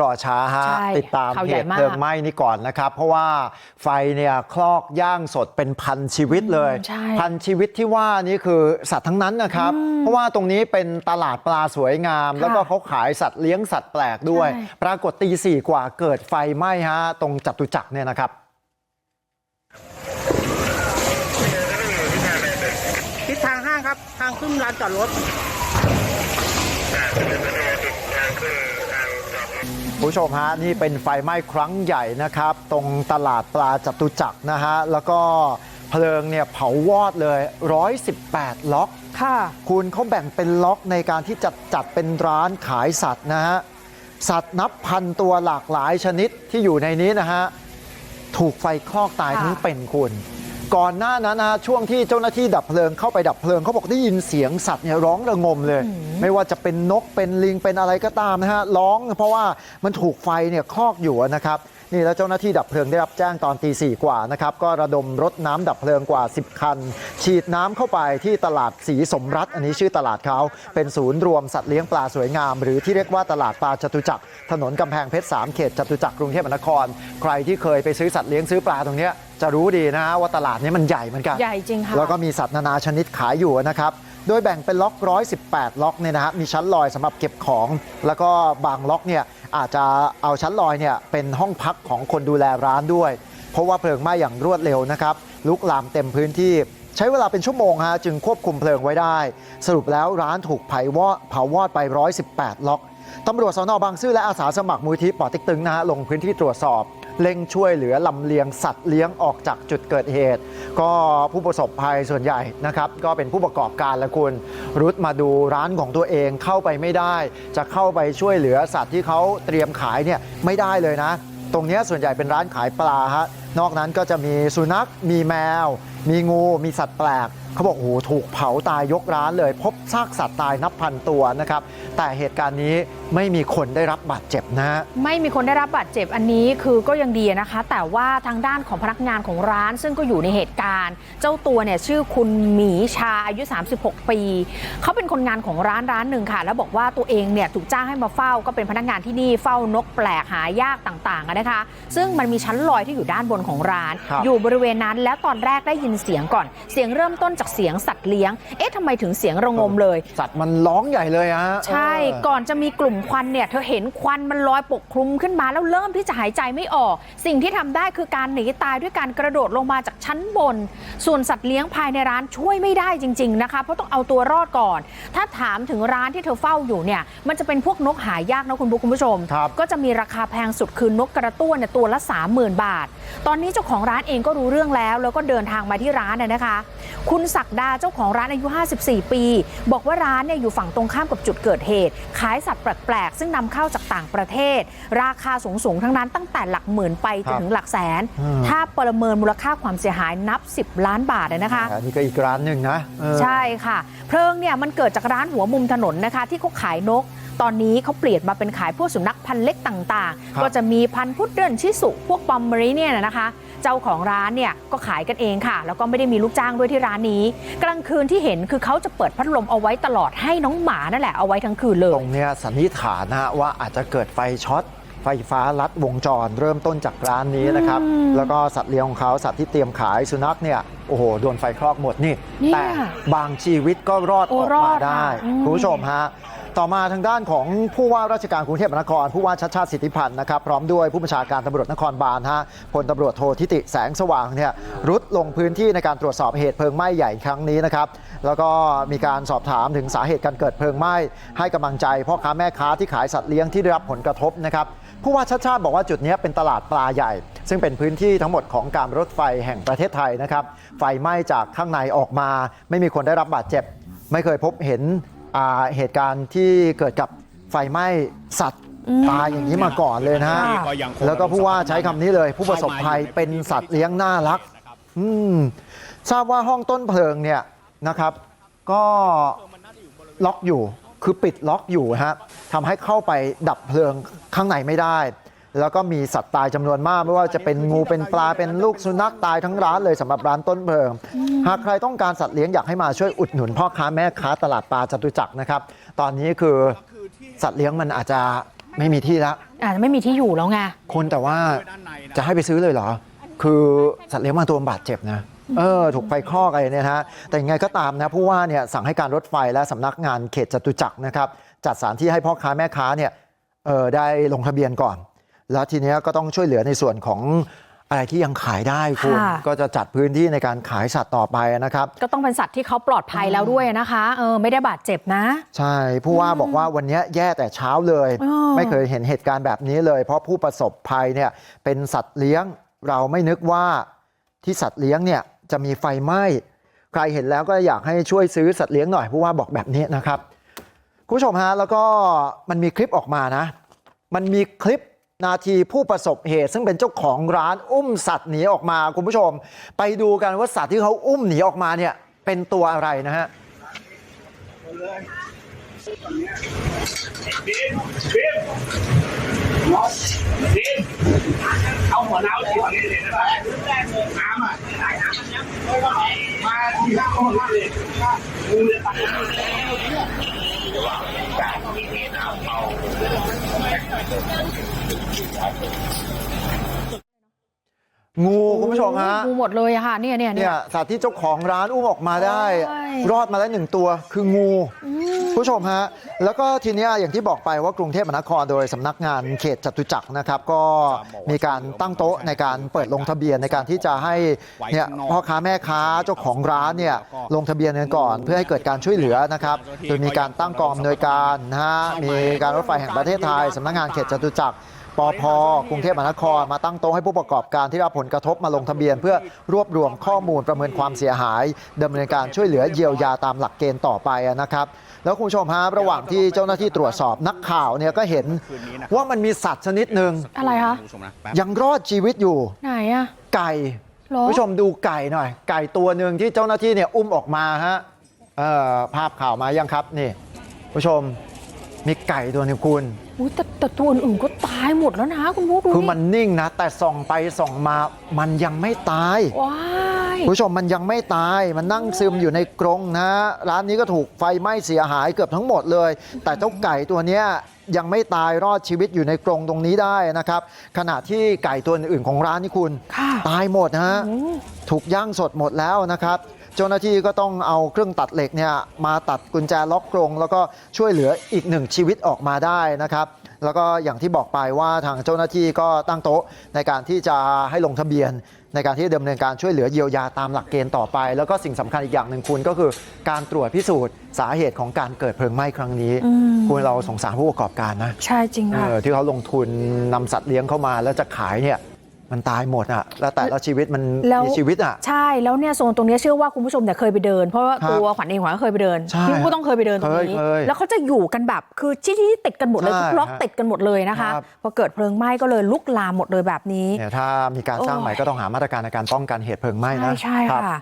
รอช้าฮะใช่ติดตามข่าวเหใหญ่ตุมากเพลิงไหม้นี่ก่อนนะครับเพราะว่าไฟเนี่ยคลอกย่างสดเป็นพันชีวิตเลยใช่พันชีวิตที่ว่านี่คือสัตว์ทั้งนั้นนะครับเพราะว่าตรงนี้เป็นตลาดปลาสวยงาม แล้วก็เขาขายสัตว์เลี้ยงสัตว์แปลกด้วยใช่ปรากฏตีสี่กว่าเกิดไฟไหม้ฮะตรงจตุจักรเนี่ยนะครับทิศทางห้างครับทางขึ้นลานจอดรถคุณ ผู้ชมฮะนี่เป็นไฟไหม้ครั้งใหญ่นะครับ ตรงตลาดปลาจตุจักรนะฮะแล้วก็เพลิงเนี่ยเผาวอดเลย 118 ล็อกค่ะ คุณเขาแบ่งเป็นล็อกในการที่จะจัดเป็นร้านขายสัตว์นะฮะสัตว์นับพันตัวหลากหลายชนิดที่อยู่ในนี้นะฮะถูกไฟคลอกตายค่ะทั้งเป็นคุณ ก่อนหน้านั้นนะฮะช่วงที่เจ้าหน้าที่ดับเพลิงเข้าไปดับเพลิงเขาบอกได้ยินเสียงสัตว์เนี่ยร้องระงมเลย ไม่ว่าจะเป็นนกเป็นลิงเป็นอะไรก็ตามนะฮะร้องเพราะว่ามันถูกไฟเนี่ยคลอกอยู่นะครับนี่แล้วเจ้าหน้าที่ดับเพลิงได้รับแจ้งตอนตีสี่กว่านะครับก็ระดมรถน้ำดับเพลิงกว่า 10 คัน ฉีดน้ำเข้าไปที่ตลาดสีสมรัฐ อันนี้ชื่อตลาดเขาเป็นศูนย์รวมสัตว์เลี้ยงปลาสวยงาม หรือที่เรียกว่าตลาดปลาจตุจักรถนนกำแพงเพชร3เขตจตุจักรกรุงเทพมหานคร ใครที่เคยไปซื้อสัตว์เลี้ยงซื้อปลาตรงเนี้ย จะรู้ดีนะฮะว่าตลาดนี้มันใหญ่เหมือนกันใหญ่จริงค่ะแล้วก็มีสัตว์นานาชนิดขายอยู่นะครับโดยแบ่งเป็นล็อก 118 ล็อกเนี่ยนะฮะมีชั้นลอยสำหรับเก็บของ แล้วก็บางล็อกเนี่ยอาจจะเอาชั้นลอยเนี่ยเป็นห้องพักของคนดูแลร้านด้วย เพราะว่าเพลิงไหม้อย่างรวดเร็วนะครับลุกลามเต็มพื้นที่ใช้เวลาเป็นชั่วโมงฮะจึงควบคุมเพลิงไว้ได้ สรุปแล้วร้านถูกเผาวอดเผาวอดไป 118 ล็อกตำรวจสนบางซื่อและอาสาสมัครมูลที่ป่อติ๊กตึงนะฮะลงพื้นที่ตรวจสอบ เร่งช่วยเหลือลำเลียงสัตว์เลี้ยงออกจากจุดเกิดเหตุ ก็ผู้ประสบภัยส่วนใหญ่นะครับก็เป็นผู้ประกอบการละคุณ รุดมาดูร้านของตัวเองเข้าไปไม่ได้ จะเข้าไปช่วยเหลือสัตว์ที่เขาเตรียมขายเนี่ยไม่ได้เลยนะ ตรงนี้ส่วนใหญ่เป็นร้านขายปลาฮะ นอกนั้นก็จะมีสุนัขมีแมว มีงูมีสัตว์แปลกเขาบอกโอ้โหถูกเผาตายยกร้านเลย พบซากสัตว์ตายนับพันตัวนะครับแต่เหตุการณ์นี้ไม่มีคนได้รับบาดเจ็บนะฮะไม่มีคนได้รับบาดเจ็บอันนี้คือก็ยังดีนะคะ แต่ว่าทางด้านของพนักงานของร้าน ซึ่งก็อยู่ในเหตุการณ์ เจ้าตัวเนี่ยชื่อคุณหมีชาอายุ 36 ปี เขาเป็นคนงานของร้านร้านหนึ่งค่ะ แล้วบอกว่าตัวเองเนี่ยถูกจ้างให้มาเฝ้าก็เป็นพนักงานที่นี่เฝ้านกแปลกหายากต่างๆนะคะ ซึ่งมันมีชั้นลอยที่อยู่ด้านบนของร้านครับอยู่บริเวณนั้นแล้วตอนแรกได้ยินเสียงก่อน เสียงเริ่มต้นจากเสียงสัตว์เลี้ยง เอ๊ะทำไมถึงเสียงระงมเลย สัตว์มันร้องใหญ่เลยฮะใช่เออก่อนจะมีกลุ่มควันเนี่ยเธอเห็นควันมันลอยปกคลุมขึ้นมาแล้วเริ่มที่จะหายใจไม่ออก สิ่งที่ทำได้คือการหนีตายด้วยการกระโดดลงมาจากชั้นบน ส่วนสัตว์เลี้ยงภายในร้านช่วยไม่ได้จริง ๆนะคะเพราะต้องเอาตัวรอดก่อน ถ้าถามถึงร้านที่เธอเฝ้าอยู่เนี่ยมันจะเป็นพวกนกหายากนะคุณบุ๊คคุณผู้ชมครับก็จะมีราคาแพงสุดคือนกกระตั้วเนี่ยตัวละ 30,000 บาทตอนนี้เจ้าของร้านเองก็รู้เรื่องแล้ว แล้วก็เดินทางมาที่ร้านน่ะนะคะ คุณศักดาเจ้าของร้านอายุ 54 ปี บอกว่าร้านเนี่ยอยู่ฝั่งตรงข้ามกับจุดเกิดเหตุ ขายสัตว์แปลกๆ ซึ่งนำเข้าจากต่างประเทศ ราคาสูงๆทั้งนั้นตั้งแต่หลักหมื่นไปจนถึงหลักแสนอืมถ้าประเมินมูลค่าความเสียหายนับ 10 ล้านบาทเลยนะคะอันนี้ก็อีกร้านหนึ่งนะเออใช่ค่ะ เพลิงเนี่ยมันเกิดจากร้านหัวมุมถนนนะคะ ที่เขาขายนก ตอนนี้เขาเปลี่ยนมาเป็นขายพวกสุนัขพันธุ์เล็กต่างครับๆก็จะมีพันธุ์พุดเดิ้ลชิสุพวกปอมเมอริเนี่ยนะคะเจ้าของร้านเนี่ยก็ขายกันเองค่ะ แล้วก็ไม่ได้มีลูกจ้างด้วยที่ร้านนี้ กลางคืนที่เห็นคือเขาจะเปิดพัดลมเอาไว้ตลอดให้น้องหมานั่นแหละเอาไว้ทั้งคืนเลตยรงเนี้ยสันนิษฐานนะฮะว่าอาจจะเกิดไฟช็อตไฟฟ้าลัดวงจรเริ่มต้นจากร้านนี้นะครับอืมแล้วก็สัตว์เลี้ยงของเขาสัตว์ที่เตรียมขายสุนัขเนี่ยโอ้โหโดนไฟคลอกหมดนี่เนี่ยแต่บางชีวิตก็รอดโอ้ออกรอมาดได้ค่ะอืมคุณผู้ชมฮะ ต่อมาทางด้านของผู้ว่าราชการกรุงเทพมหานครผู้ว่าชัดชาติสิทธิพันธ์นะครับพร้อมด้วยผู้บัญชาการตำรวจนครบาลฮะพลตำรวจโททิติแสงสว่างเนี่ยรุดลงพื้นที่ในการตรวจสอบเหตุเพลิงไหม้ใหญ่ครั้งนี้นะครับแล้วก็มีการสอบถามถึงสาเหตุการเกิดเพลิงไหม้ให้กำลังใจพ่อค้าแม่ค้าที่ขายสัตว์เลี้ยงที่ได้รับผลกระทบนะครับผู้ว่าชัดชาติบอกว่าจุดนี้เป็นตลาดปลาใหญ่ ซึ่งเป็นพื้นที่ทั้งหมดของการรถไฟแห่งประเทศไทยนะครับไฟไหม้จากข้างในออกมา ไม่มีคนได้รับบาดเจ็บ ไม่เคยพบเห็น เหตุการณ์ที่เกิดกับไฟไหม้สัตว์ตายอย่างนี้มาก่อนเลยนะฮะค่ะแล้วก็ผู้ว่าใช้คำนี้เลยผู้ประสบภัยเป็นสัตว์เลี้ยงน่ารักอืมทราบว่าห้องต้นเพลิงเนี่ยนะครับก็ล็อกอยู่คือปิดล็อกอยู่ฮะทำให้เข้าไปดับเพลิงข้างในไม่ได้ แล้วก็มีสัตว์ตายจำนวนมากไม่ว่าจะเป็นงูเป็นปลาเป็นลูกสุนัขตายทั้งร้านเลยสำหรับร้านต้นเพลิงหากใครต้องการสัตว์เลี้ยงอยากให้มาช่วยอุดหนุนพ่อค้าแม่ค้าตลาดปลาจตุจักรนะครับตอนนี้คือสัตว์เลี้ยงมันอาจจะไม่มีที่แล้วอาจจะไม่มีที่อยู่แล้วไงคุณแต่ว่าจะให้ไปซื้อเลยเหรอ คือสัตว์เลี้ยงบางตัวบาดเจ็บนะเออถูกไฟคลอกอะไรเนี่ยนะฮะแต่ยังไงก็ตามนะผู้ว่าเนี่ยสั่งให้การรถไฟและสำนักงานเขตจตุจักรนะครับจัดสถานที่ให้พ่อค้าแม่ค้าเนี่ยเออได้ลงทะเบียนก่อน แล้วทีเนี้ยก็ต้องช่วยเหลือในส่วนของอะไรที่ยังขายได้คุณค่ะก็จะจัดพื้นที่ในการขายสัตว์ต่อไปนะครับก็ต้องเป็นสัตว์ที่เขาปลอดภัยแล้วด้วยนะคะเออไม่ได้บาดเจ็บนะ ใช่ผู้ว่าบอกว่าวันนี้แย่แต่เช้าเลยอ๋อไม่เคยเห็นเหตุการณ์แบบนี้เลย เพราะผู้ประสบภัยเนี่ยเป็นสัตว์เลี้ยงเราไม่นึกว่าที่สัตว์เลี้ยงเนี่ยจะมีไฟไหม้ใครเห็นแล้วก็อยากให้ช่วยซื้อสัตว์เลี้ยงหน่อยผู้ว่าบอกแบบนี้นะครับคุณผู้ชมฮะแล้วก็มันมีคลิปออกมานะ มันมีคลิป นาทีผู้ประสบเหตุซึ่งเป็นเจ้าของร้านอุ้มสัตว์หนีออกมาคุณผู้ชม ไปดูกันว่าสัตว์ที่เขาอุ้มหนีออกมาเนี่ยเป็นตัวอะไรนะฮะเอาหัวน้ำเลยนี่เลยนะแรกเลยน้ำอะน้ำมันเนี้าทีละคนเลยงูเลยตัด งูคุณผู้ชมฮะงูหมดเลยอะค่ะเนี่ยเนี่ยเนี่เนี่ยยสัตว์ที่เจ้าของร้านอุ้มออกมาได้โอ้ยรอดมาแล้วหนึ่งตัวคืองูผู้ชมฮะแล้วก็ทีเนี้ยอย่างที่บอกไปว่ากรุงเทพมหานครโดยสำนักงานเขตจตุจักรนะครับก็มีการตั้งโต๊ะในการเปิดลงทะเบียนในการที่จะให้เนี่ยพ่อค้าแม่ค้าเจ้าของร้านเนี่ยลงทะเบียนกันก่อน เพื่อให้เกิดการช่วยเหลือนะครับโดยมีการตั้งกองอำนวยการนะฮะมีการรถไฟแห่งประเทศไทยสำนักงานเขตจตุจักร ปพกรุงเทพมหานครมาตั้งโต๊ะให้ผู้ประกอบการที่รับผลกระทบมาลงทะเบียนเพื่อรวบรวมข้อมูลประเมินความเสียหายดำเนินการช่วยเหลือเยียวยาตามหลักเกณฑ์ต่อไปนะครับแล้วคุณผู้ชมฮะระหว่างที่เจ้าหน้าที่ตรวจสอบนักข่าวเนี่ยก็เห็นว่ามันมีสัตว์ชนิดหนึ่งอะไรคะยังรอดชีวิตอยู่ไหนอะไก่เหรอคุณผู้ชมดูไก่หน่อย ไก่ตัวหนึ่งที่เจ้าหน้าที่เนี่ยอุ้มออกมาฮะเอ่อภาพข่าวมายังครับนี่คุณผู้ชม มีไก่ตัวหนึงคุณอุ๊ยแต่แต่ตัวอื่นๆก็ตายหมดแล้วนะคุณผู้ดูคือมันนิ่งนะ แต่ส่องไปส่องมามันยังไม่ตายว้ายคุณผู้ชมมันยังไม่ตายมันนั่งซึมอยู่ในกรงนะร้านนี้ก็ถูกไฟไหม้เสียหายเกือบทั้งหมดเลย แต่เจ้าไก่ตัวเนี้ยยังไม่ตายรอดชีวิตอยู่ในกรงตรงนี้ได้นะครับ ขณะที่ไก่ตัวอื่นๆของร้านนี่คุณค่ะตายหมดนะฮะโอ้ถูกย่างสดหมดแล้วนะครับ เจ้าหน้าที่ก็ต้องเอาเครื่องตัดเหล็กเนี่ยมาตัดกุญแจล็อกกรงแล้วก็ช่วยเหลืออีกหนึ่งชีวิตออกมาได้นะครับแล้วก็อย่างที่บอกไปว่าทางเจ้าหน้าที่ก็ตั้งโต๊ะในการที่จะให้ลงทะเบียน ในการที่ดำเนินการช่วยเหลือเยียวยาตามหลักเกณฑ์ต่อไป แล้วก็สิ่งสำคัญอีกอย่างหนึ่งคุณก็คือการตรวจพิสูจน์สาเหตุของการเกิดเพลิงไหม้ครั้งนี้อืมคุณเราสงสารผู้ประกอบการนะ ใช่จริงเอค่ะอที่เขาลงทุนนำสัตว์เลี้ยงเข้ามาแล้วจะขายเนี่ย มันตายหมดอะแล้วแต่ละชีวิตมันแล้วมีชีวิตอะใช่แล้วเนี่ยโซนตรงเนี้ยเชื่อว่าคุณผู้ชมเนี่ยเคยไปเดิน เพราะว่าครับตัวขวัญเองขวัญก็เคยไปเดินใช่พี่ก็ต้องเคยไปเดินตรงนี้เคยเคยแล้วเขาจะอยู่กันแบบคือที่ที่ติดกันหมดเลยใช่ทุกล็อกฮะติดกันหมดเลยนะคะครับพอเกิดเพลิงไหม้ก็เลยลุกลามหมดเลยแบบนี้เนี่ยถ้ามีการสร้างโอ้ยใหม่ก็ต้องหามาตรการในการป้องกันเหตุเพลิงไหม้ใช่นะใช่รับค่ะ